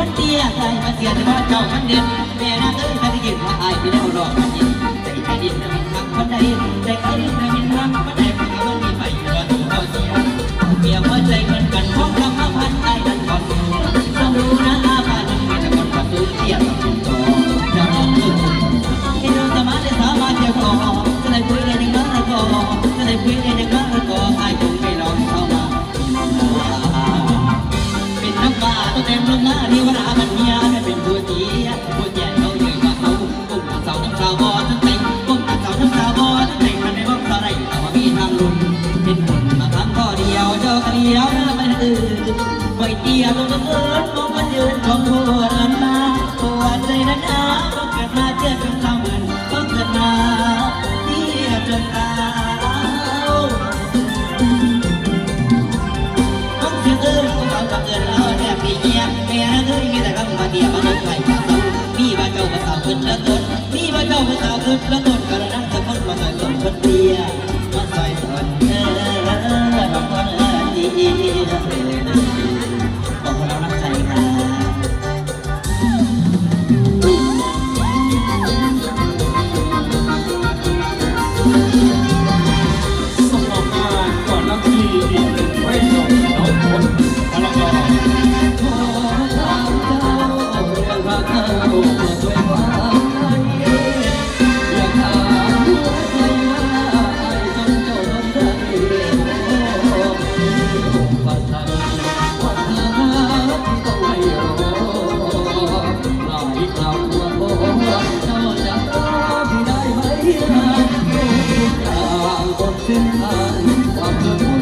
คนเตี้ยใจมาเสียแต่ว่าเจ้ามันเด่นแม่น่าเอ้ยมันได้ยินว่าอายที่เราหลอกมันยินใจใครดีนจะมีทังคนใดใจใครดีนจมินทางคนใด ต็มลงหน้าที่วรามัน Müzik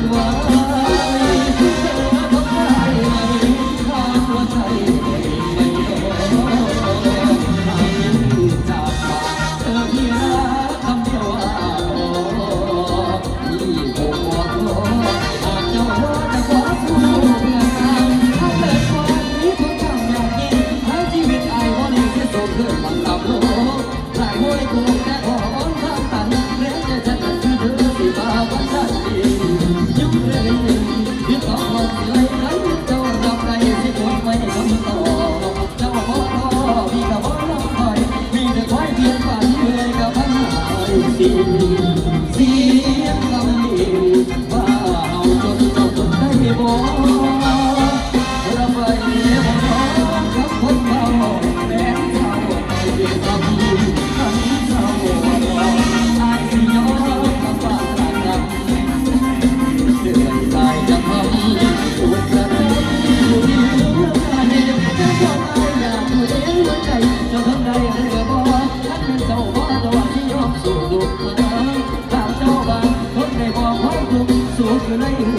ในควาอยู่ใน